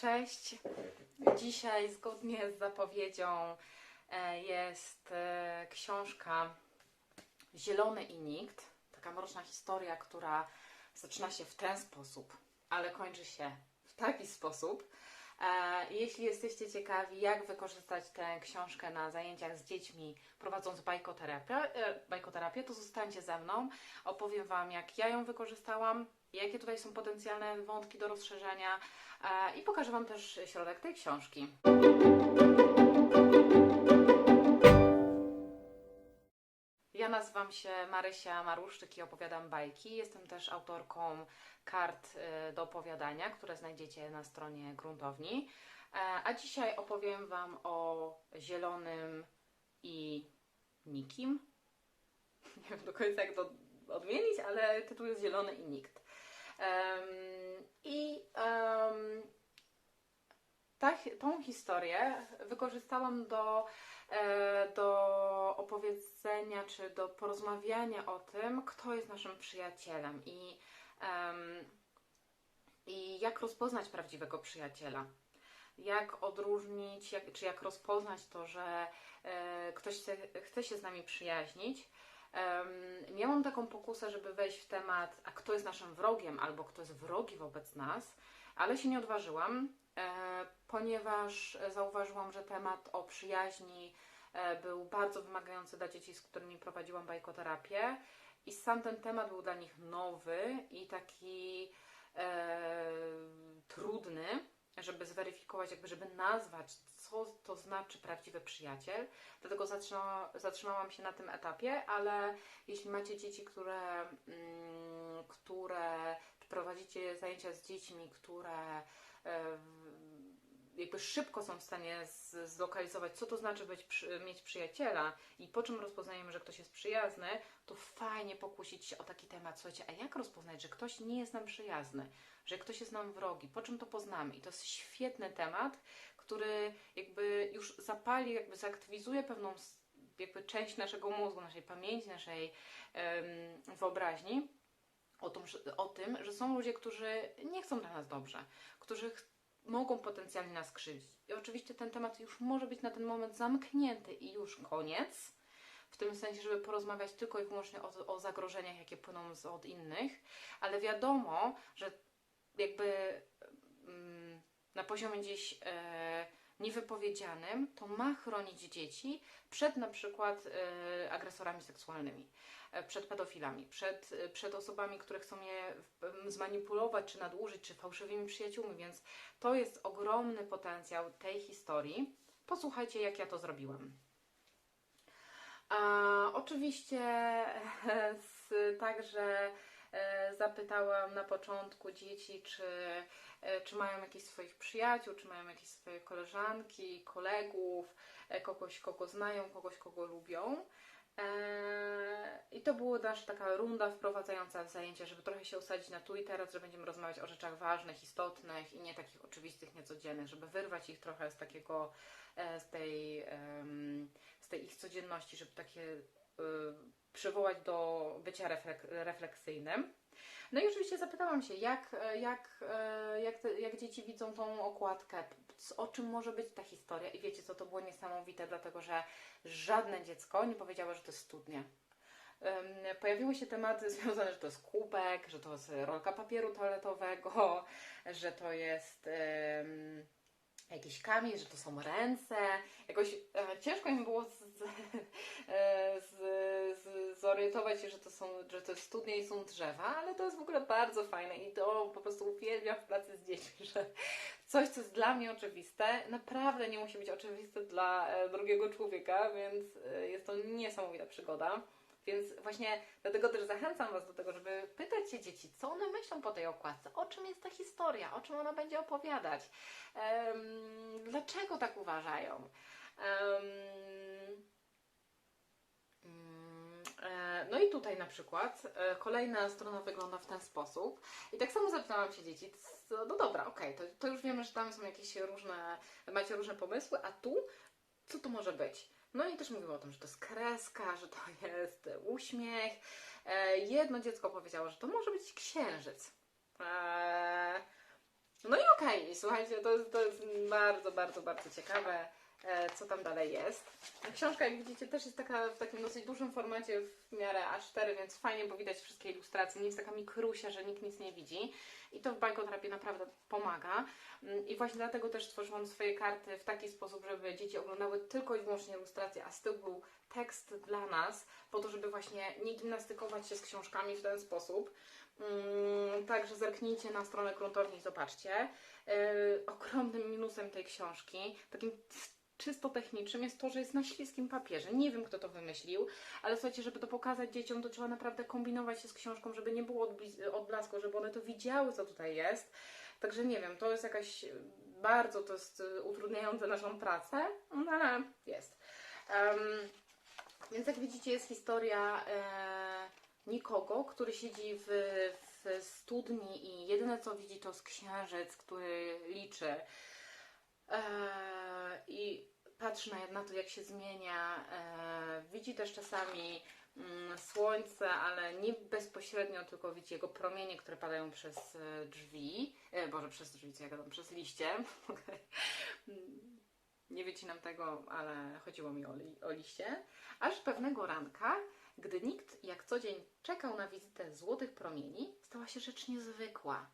Cześć. Dzisiaj, zgodnie z zapowiedzią, e, jest e, książka Zielony i Nikt. Taka mroczna historia, która zaczyna się w ten sposób, ale kończy się w taki sposób. E, Jeśli jesteście ciekawi, jak wykorzystać tę książkę na zajęciach z dziećmi prowadząc bajkoterapię, e, bajkoterapię, to zostańcie ze mną. Opowiem Wam, jak ja ją wykorzystałam, jakie tutaj są potencjalne wątki do rozszerzenia e, i pokażę Wam też środek tej książki. Nazywam się Marysia Maruszczyk i opowiadam bajki. Jestem też autorką kart e, do opowiadania, które znajdziecie na stronie gruntowni. E, A dzisiaj opowiem Wam o zielonym i nikim. Nie wiem do końca jak to odmienić, ale tytuł jest Zielony i Nikt. Em, I em, ta, tą historię wykorzystałam do, e, do opowiedzenia czy do porozmawiania o tym, kto jest naszym przyjacielem i, i jak rozpoznać prawdziwego przyjaciela. Jak odróżnić, jak, czy jak rozpoznać to, że e, ktoś chce, chce się z nami przyjaźnić. Miałam taką pokusę, żeby wejść w temat, a kto jest naszym wrogiem, albo kto jest wrogi wobec nas, ale się nie odważyłam, ponieważ zauważyłam, że temat o przyjaźni e, był bardzo wymagający dla dzieci, z którymi prowadziłam bajkoterapię i sam ten temat był dla nich nowy i taki e, trudny, żeby zweryfikować, jakby żeby nazwać, co to znaczy prawdziwy przyjaciel. Dlatego zatrzyma, zatrzymałam się na tym etapie, ale jeśli macie dzieci, które, mm, które prowadzicie zajęcia z dziećmi, które e, jakby szybko są w stanie zlokalizować, co to znaczy być, mieć przyjaciela i po czym rozpoznajemy, że ktoś jest przyjazny, to fajnie pokusić się o taki temat. Słuchajcie, a jak rozpoznać, że ktoś nie jest nam przyjazny, że ktoś jest nam wrogi, po czym to poznamy? I to jest świetny temat, który jakby już zapali, jakby zaktywizuje pewną jakby część naszego mózgu, naszej pamięci, naszej em, wyobraźni o tym, że, o tym, że są ludzie, którzy nie chcą dla nas dobrze, którzy mogą potencjalnie nas krzywdzić. I oczywiście ten temat już może być na ten moment zamknięty i już koniec. W tym sensie, żeby porozmawiać tylko i wyłącznie o, o zagrożeniach, jakie płyną z, od innych, ale wiadomo, że jakby mm, na poziomie gdzieś e, niewypowiedzianym, to ma chronić dzieci przed na przykład e, agresorami seksualnymi, e, przed pedofilami, przed, e, przed osobami, które chcą je zmanipulować, czy nadużyć, czy fałszywymi przyjaciółmi, więc to jest ogromny potencjał tej historii. Posłuchajcie, jak ja to zrobiłam. A, oczywiście z, także zapytałam na początku dzieci, czy, e, czy mają jakichś swoich przyjaciół, czy mają jakieś swoje koleżanki, kolegów, e, kogoś, kogo znają, kogoś, kogo lubią. E, I to była nasza taka runda wprowadzająca zajęcie, żeby trochę się usadzić na tu i teraz, że będziemy rozmawiać o rzeczach ważnych, istotnych i nie takich oczywistych, niecodziennych, żeby wyrwać ich trochę z takiego, e, z tej, z tej ich codzienności, żeby takie przywołać do bycia reflek- refleksyjnym. No i oczywiście zapytałam się, jak, jak, e, jak, te, jak dzieci widzą tą okładkę, o czym może być ta historia. I wiecie co, to było niesamowite, dlatego że żadne dziecko nie powiedziało, że to jest studnia. Pojawiły się tematy związane, że to jest kubek, że to jest rolka papieru toaletowego, że to jest jakiś kamień, że to są ręce. Jakoś e, ciężko im było z, z, e, z, z, zorientować się, że to, są, że to jest studnia i są drzewa, ale to jest w ogóle bardzo fajne i to po prostu uwielbiam w pracy z dziećmi, że coś, co jest dla mnie oczywiste, naprawdę nie musi być oczywiste dla e, drugiego człowieka, więc e, jest to niesamowita przygoda. Więc właśnie dlatego też zachęcam Was do tego, żeby pytać się dzieci, co one myślą po tej okładce, o czym jest ta historia, o czym ona będzie opowiadać, em, dlaczego tak uważają. E, No i tutaj na przykład e, kolejna strona wygląda w ten sposób. I tak samo zapytałam się dzieci, no dobra, okej, to, to już wiemy, że tam są jakieś różne, macie różne pomysły, a tu co to może być? No i też mówiło o tym, że to jest kreska, że to jest uśmiech. E, jedno dziecko powiedziało, że to może być księżyc. E, No i okej, słuchajcie, to, jest- to jest bardzo, bardzo, bardzo ciekawe, co tam dalej jest. Książka, jak widzicie, też jest taka w takim dosyć dużym formacie, w miarę A4, więc fajnie, bo widać wszystkie ilustracje. Nie jest taka mikrusia, że nikt nic nie widzi. I to w bajkoterapii naprawdę pomaga. Mm, I właśnie dlatego też stworzyłam swoje karty w taki sposób, żeby dzieci oglądały tylko i wyłącznie ilustracje, a z tyłu był tekst dla nas, po to, żeby właśnie nie gimnastykować się z książkami w ten sposób. Mm, Także zerknijcie na stronę gruntowni i zobaczcie. Yy, ogromnym minusem tej książki, takim czysto technicznym, jest to, że jest na śliskim papierze. Nie wiem, kto to wymyślił, ale słuchajcie, żeby to pokazać dzieciom, to trzeba naprawdę kombinować się z książką, żeby nie było odblasku, żeby one to widziały, co tutaj jest. Także nie wiem, to jest jakaś bardzo to jest y, utrudniające naszą pracę, no ale jest. Em, więc jak widzicie, jest historia e, nikogo, który siedzi w, w studni i jedyne co widzi to jest księżyc, który liczy. E, I patrzy na, to, jak się zmienia. E, widzi też czasami mm, słońce, ale nie bezpośrednio, tylko widzi jego promienie, które padają przez e, drzwi. E, Boże, przez drzwi, co ja gadam, przez liście. Mm, nie wycinam tego, ale chodziło mi o, li, o liście. Aż pewnego ranka, gdy nikt jak co dzień czekał na wizytę złotych promieni, stała się rzecz niezwykła.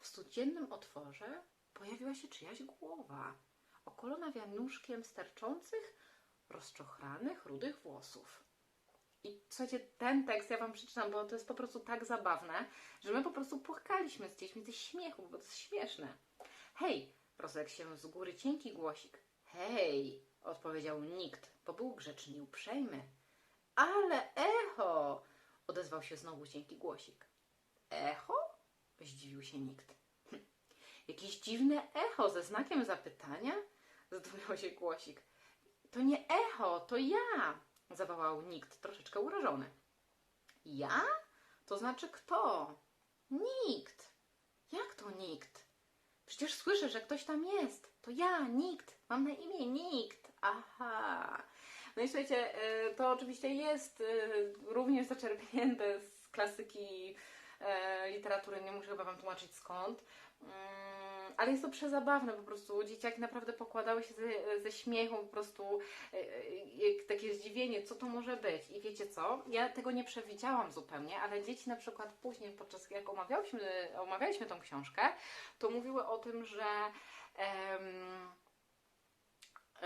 W studziennym otworze pojawiła się czyjaś głowa, okolona wianuszkiem sterczących, rozczochranych, rudych włosów. I słuchajcie, ten tekst ja Wam przeczytam, bo to jest po prostu tak zabawne, że my po prostu płakaliśmy z dziećmi ze śmiechu, bo to jest śmieszne. Hej, rozległ się z góry cienki głosik. Hej, odpowiedział nikt, bo był grzeczny i uprzejmy. Ale echo! odezwał się znowu cienki głosik. Echo? Zdziwił się nikt. Jakieś dziwne echo ze znakiem zapytania? Zdumiał się głosik. To nie echo, to ja! zawołał nikt, troszeczkę urażony. Ja? To znaczy kto? Nikt. Jak to nikt? Przecież słyszę, że ktoś tam jest. To ja, nikt. Mam na imię nikt. Aha. No i słuchajcie, e, to oczywiście jest e, również zaczerpnięte z klasyki e, literatury, nie muszę chyba Wam tłumaczyć skąd. Ale jest to przezabawne po prostu. Dzieciaki naprawdę pokładały się ze, ze śmiechu, po prostu e, e, takie zdziwienie, co to może być. I wiecie co? Ja tego nie przewidziałam zupełnie, ale dzieci na przykład później, podczas jak omawialiśmy, omawialiśmy tą książkę, to mówiły o tym, że. em,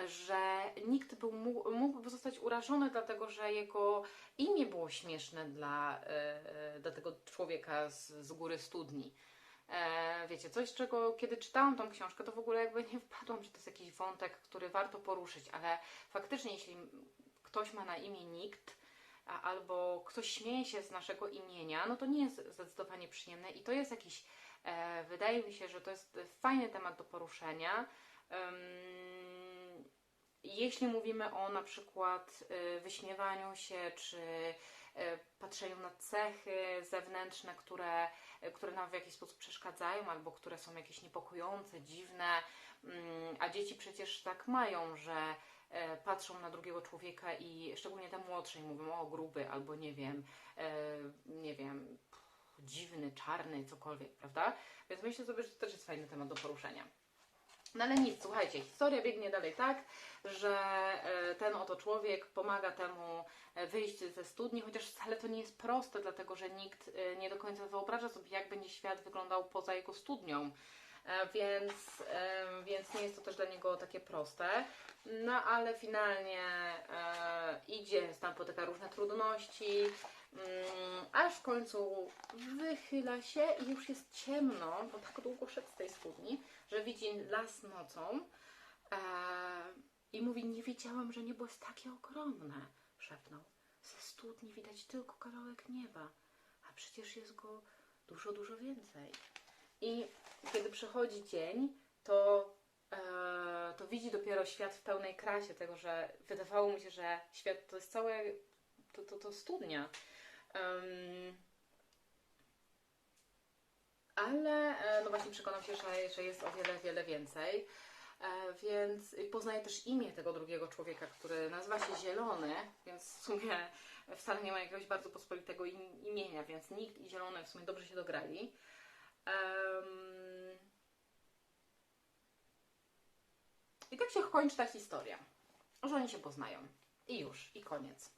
że nikt był, mógł, mógłby zostać urażony, dlatego że jego imię było śmieszne dla, e, e, dla tego człowieka z, z góry studni. E, wiecie, coś, czego kiedy czytałam tą książkę, to w ogóle jakby nie wpadłam, że to jest jakiś wątek, który warto poruszyć, ale faktycznie, jeśli ktoś ma na imię nikt, albo ktoś śmieje się z naszego imienia, no to nie jest zdecydowanie przyjemne i to jest jakiś, e, wydaje mi się, że to jest fajny temat do poruszenia. Jeśli mówimy o na przykład y, wyśmiewaniu się, czy patrzeniu na cechy zewnętrzne, które, które nam w jakiś sposób przeszkadzają, albo które są jakieś niepokojące, dziwne, mm, a dzieci przecież tak mają, że e, patrzą na drugiego człowieka i szczególnie te młodsze i mówią o gruby, albo nie wiem, e, nie wiem, dziwny, czarny, cokolwiek, prawda? Więc myślę sobie, że to też jest fajny temat do poruszenia. No ale nic, słuchajcie, historia biegnie dalej tak, że e, ten oto człowiek pomaga temu e, wyjść ze studni, chociaż wcale to nie jest proste, dlatego że nikt e, nie do końca wyobraża sobie, jak będzie świat wyglądał poza jego studnią. E, Więc, więc nie jest to też dla niego takie proste. No ale finalnie e, idzie, tam potyka różne trudności, mm, aż w końcu wychyla się i już jest ciemno, bo tak długo szedł z tej studni, że widzi las nocą e, i mówi, nie wiedziałam, że niebo jest takie ogromne, szepnął. Ze studni widać tylko kawałek nieba, a przecież jest go dużo, dużo więcej. I kiedy przychodzi dzień, to, e, to widzi dopiero świat w pełnej krasie, tego, że wydawało mu się, że świat to jest całe, to, to, to studnia. Em, ale e, no właśnie przekonał się, że, że jest o wiele, wiele więcej. E, Więc poznaje też imię tego drugiego człowieka, który nazywa się Zielony, więc w sumie wcale nie ma jakiegoś bardzo pospolitego im- imienia, więc nikt i Zielony w sumie dobrze się dograli. Um, I tak się kończy ta historia, że oni się poznają. I już, i koniec.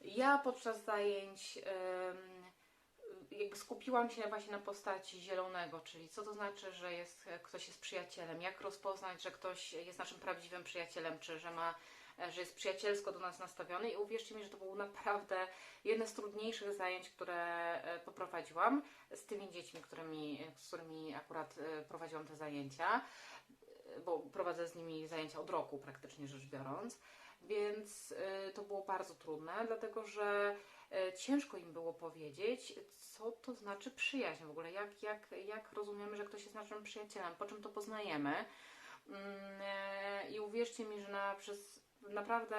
Ja podczas zajęć jakby skupiłam się właśnie na postaci zielonego, czyli co to znaczy, że jest, ktoś jest przyjacielem, jak rozpoznać, że ktoś jest naszym prawdziwym przyjacielem, czy że ma że jest przyjacielsko do nas nastawiony i uwierzcie mi, że to było naprawdę jedne z trudniejszych zajęć, które e, poprowadziłam z tymi dziećmi, którymi, z którymi akurat e, prowadziłam te zajęcia, e, bo prowadzę z nimi zajęcia od roku praktycznie rzecz biorąc, więc to było bardzo trudne, dlatego że ciężko im było powiedzieć, co to znaczy przyjaźń w ogóle, jak, jak, jak rozumiemy, że ktoś jest naszym przyjacielem, po czym to poznajemy. Mm, I uwierzcie mi, że na, przez naprawdę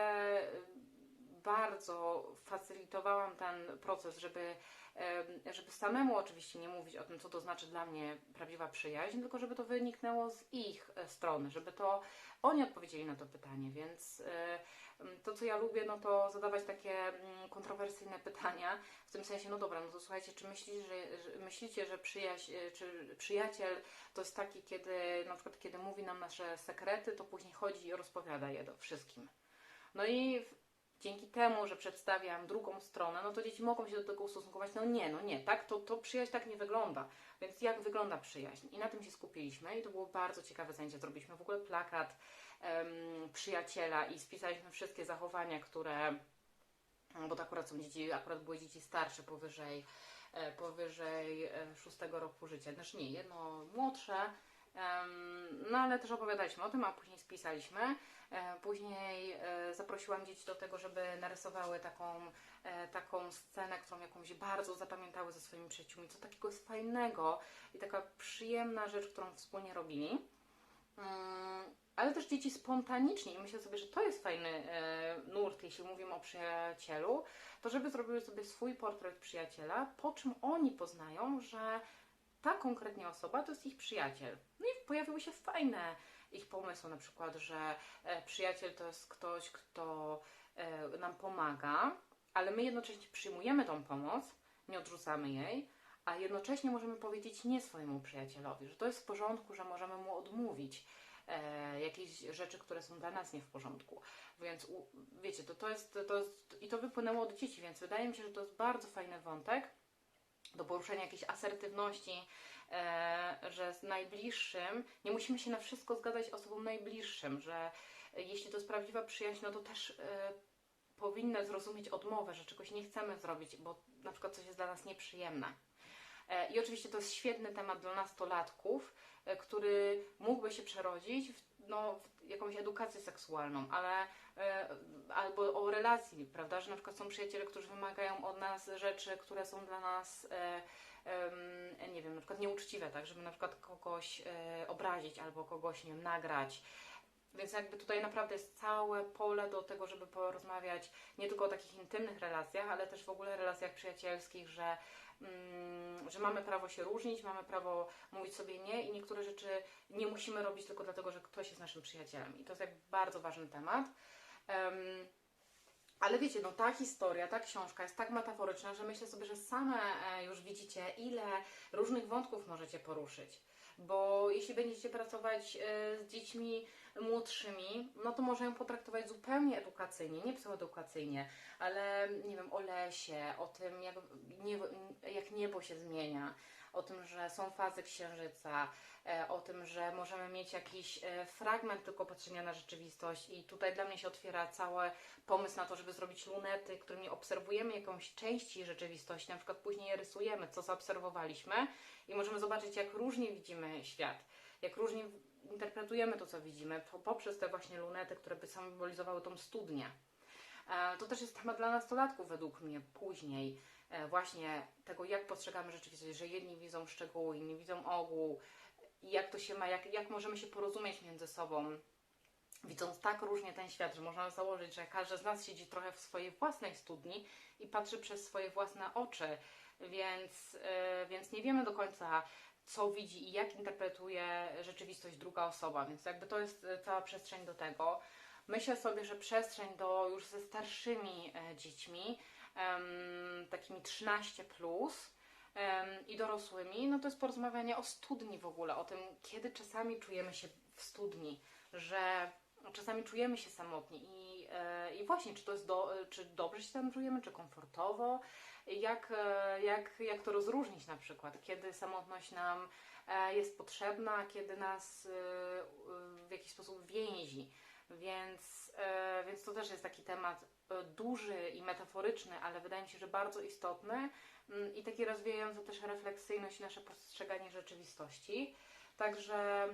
bardzo facylitowałam ten proces, żeby, żeby samemu oczywiście nie mówić o tym, co to znaczy dla mnie prawdziwa przyjaźń, tylko żeby to wyniknęło z ich e, strony, żeby to oni odpowiedzieli na to pytanie, więc to, co ja lubię, no to zadawać takie mm, kontrowersyjne pytania, w tym sensie, no dobra, no to słuchajcie, czy myślicie, że, że, myślicie, że przyjaźń, e, czy przyjaciel to jest taki, kiedy na przykład kiedy mówi nam nasze sekrety, to później chodzi i rozpowiada je do wszystkim. No i dzięki temu, że przedstawiam drugą stronę, no to dzieci mogą się do tego ustosunkować. No nie, no nie, tak, to, to przyjaźń tak nie wygląda. Więc jak wygląda przyjaźń? I na tym się skupiliśmy i to było bardzo ciekawe zajęcie. Zrobiliśmy w ogóle plakat um, przyjaciela i spisaliśmy wszystkie zachowania, które, bo to akurat są dzieci, akurat były dzieci starsze, powyżej, e, powyżej e, szóstego roku życia. Znaczy nie, jedno młodsze, no ale też opowiadaliśmy o tym, a później spisaliśmy. E, później e, zaprosiłam dzieci do tego, żeby narysowały taką, e, taką scenę, którą jakąś bardzo zapamiętały ze swoimi przyjaciółmi. Co takiego jest fajnego i taka przyjemna rzecz, którą wspólnie robili. Mm, ale też dzieci spontanicznie, i myślę sobie, że to jest fajny nurt, jeśli mówimy o przyjacielu, to żeby zrobiły sobie swój portret przyjaciela, po czym oni poznają, że ta konkretnie osoba to jest ich przyjaciel. No i pojawiły się fajne ich pomysły, na przykład, że e, przyjaciel to jest ktoś, kto e, nam pomaga, ale my jednocześnie przyjmujemy tą pomoc, nie odrzucamy jej, a jednocześnie możemy powiedzieć nie swojemu przyjacielowi, że to jest w porządku, że możemy mu odmówić e, jakieś rzeczy, które są dla nas nie w porządku. Więc u, wiecie, to, to, jest, to jest, i to wypłynęło od dzieci, więc wydaje mi się, że to jest bardzo fajny wątek do poruszenia jakiejś asertywności, e, że z najbliższym nie musimy się na wszystko zgadzać osobom najbliższym, że jeśli to jest prawdziwa przyjaźń, no to też e, powinny zrozumieć odmowę, że czegoś nie chcemy zrobić, bo na przykład coś jest dla nas nieprzyjemne. E, I oczywiście to jest świetny temat dla nastolatków, który mógłby się przerodzić w, no, jakąś edukację seksualną, ale e, albo o relacji, prawda, że na przykład są przyjaciele, którzy wymagają od nas rzeczy, które są dla nas nie wiem, na przykład nieuczciwe, tak, żeby na przykład kogoś obrazić albo kogoś, nie wiem, nagrać. Więc jakby tutaj naprawdę jest całe pole do tego, żeby porozmawiać nie tylko o takich intymnych relacjach, ale też w ogóle relacjach przyjacielskich, że że mamy prawo się różnić, mamy prawo mówić sobie nie i niektóre rzeczy nie musimy robić tylko dlatego, że ktoś jest naszym przyjacielem. I to jest jak bardzo ważny temat. Ale wiecie, no ta historia, ta książka jest tak metaforyczna, że myślę sobie, że same e, już widzicie, ile różnych wątków możecie poruszyć. Bo jeśli będziecie pracować e, z dziećmi młodszymi, no to może ją potraktować zupełnie edukacyjnie, nie psychoedukacyjnie, ale nie wiem, o lesie, o tym, jak, nie, jak niebo się zmienia, o tym, że są fazy księżyca, e, o tym, że możemy mieć jakiś e, fragment tylko patrzenia na rzeczywistość. I tutaj dla mnie się otwiera cały pomysł na to, żeby zrobić lunety, którymi obserwujemy jakąś części rzeczywistości, na przykład później je rysujemy, co zaobserwowaliśmy i możemy zobaczyć, jak różnie widzimy świat, jak różnie interpretujemy to, co widzimy, poprzez te właśnie lunety, które by symbolizowały tą studnię. E, to też jest temat dla nastolatków według mnie później, e, właśnie tego, jak postrzegamy rzeczywistość, że jedni widzą szczegóły, inni widzą ogół, jak to się ma, jak, jak możemy się porozumieć między sobą, widząc tak różnie ten świat, że można założyć, że każdy z nas siedzi trochę w swojej własnej studni i patrzy przez swoje własne oczy, więc, yy, więc nie wiemy do końca, co widzi i jak interpretuje rzeczywistość druga osoba, więc jakby to jest e, cała przestrzeń do tego. Myślę sobie, że przestrzeń do już ze starszymi e, dziećmi, takimi 13 plus, i dorosłymi, no to jest porozmawianie o studni w ogóle, o tym, kiedy czasami czujemy się w studni, że czasami czujemy się samotni i, e, i właśnie, czy to jest do, czy dobrze się tam czujemy, czy komfortowo, jak, e, jak, jak to rozróżnić na przykład, kiedy samotność nam e, jest potrzebna, kiedy nas e, w jakiś sposób więzi. Więc, więc to też jest taki temat duży i metaforyczny, ale wydaje mi się, że bardzo istotny mm, i taki rozwijający też refleksyjność i nasze postrzeganie rzeczywistości. Także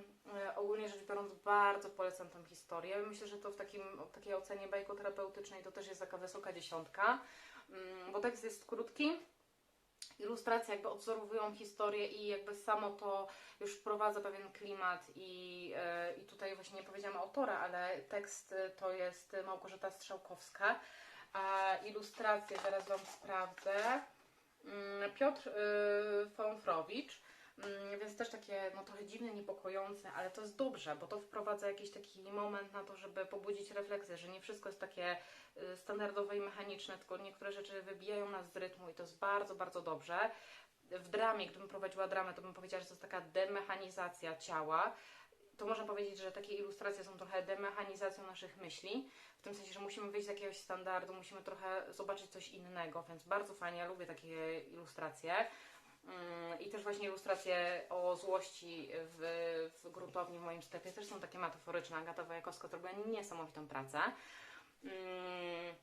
ogólnie rzecz biorąc bardzo polecam tę historię. Myślę, że to w takim, w takiej ocenie bajkoterapeutycznej to też jest taka wysoka dziesiątka, bo tekst jest krótki. Ilustracje jakby odwzorowują historię i jakby samo to już wprowadza pewien klimat i, e, i tutaj właśnie nie powiedziałam autora, ale tekst e, to jest Małgorzata Strzałkowska, a ilustracje zaraz Wam sprawdzę. Mm, Piotr y, Fąfrowicz, Mm, więc też takie no, trochę dziwne, niepokojące, ale to jest dobrze, bo to wprowadza jakiś taki moment na to, żeby pobudzić refleksję, że nie wszystko jest takie y, standardowe i mechaniczne, tylko niektóre rzeczy wybijają nas z rytmu i to jest bardzo, bardzo dobrze. W dramie, gdybym prowadziła dramę, to bym powiedziała, że to jest taka demechanizacja ciała. To można powiedzieć, że takie ilustracje są trochę demechanizacją naszych myśli, w tym sensie, że musimy wyjść z jakiegoś standardu, musimy trochę zobaczyć coś innego, więc bardzo fajnie, ja lubię takie ilustracje. Mm, I też właśnie ilustracje o złości w, w gruntowni w moim sklepie też są takie metaforyczne. Agata Wojakowska zrobiła niesamowitą pracę. Mm,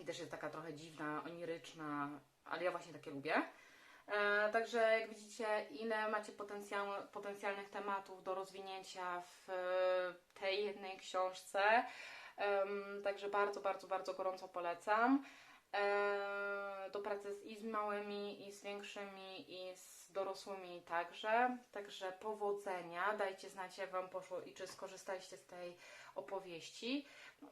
I też jest taka trochę dziwna, oniryczna, ale ja właśnie takie lubię. E, także jak widzicie, ile macie potencjał, potencjalnych tematów do rozwinięcia w tej jednej książce. Także bardzo, bardzo, bardzo gorąco polecam do pracy i z małymi, i z większymi, i z dorosłymi także. Także powodzenia. Dajcie znać, jak Wam poszło i czy skorzystaliście z tej opowieści.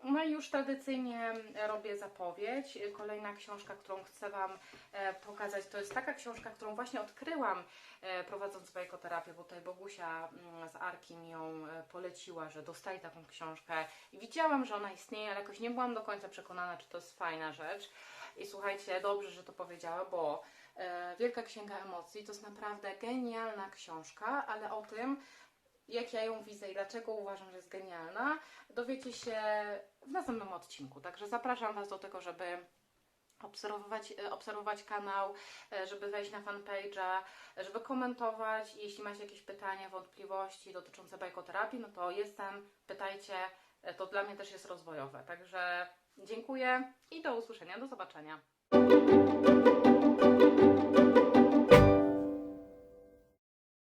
No i już tradycyjnie robię zapowiedź. Kolejna książka, którą chcę Wam e, pokazać, to jest taka książka, którą właśnie odkryłam e, prowadząc bajkoterapię, bo tutaj Bogusia mm, z Arki mi ją e, poleciła, że dostali taką książkę i widziałam, że ona istnieje, ale jakoś nie byłam do końca przekonana, czy to jest fajna rzecz. I słuchajcie, dobrze, że to powiedziała, bo e, Wielka Księga Emocji to jest naprawdę genialna książka, ale o tym, jak ja ją widzę i dlaczego uważam, że jest genialna, dowiecie się w następnym odcinku. Także zapraszam Was do tego, żeby obserwować, e, obserwować kanał, e, żeby wejść na fanpage'a, żeby komentować. Jeśli macie jakieś pytania, wątpliwości dotyczące bajkoterapii, no to jestem, pytajcie. To dla mnie też jest rozwojowe. Także dziękuję i do usłyszenia, do zobaczenia.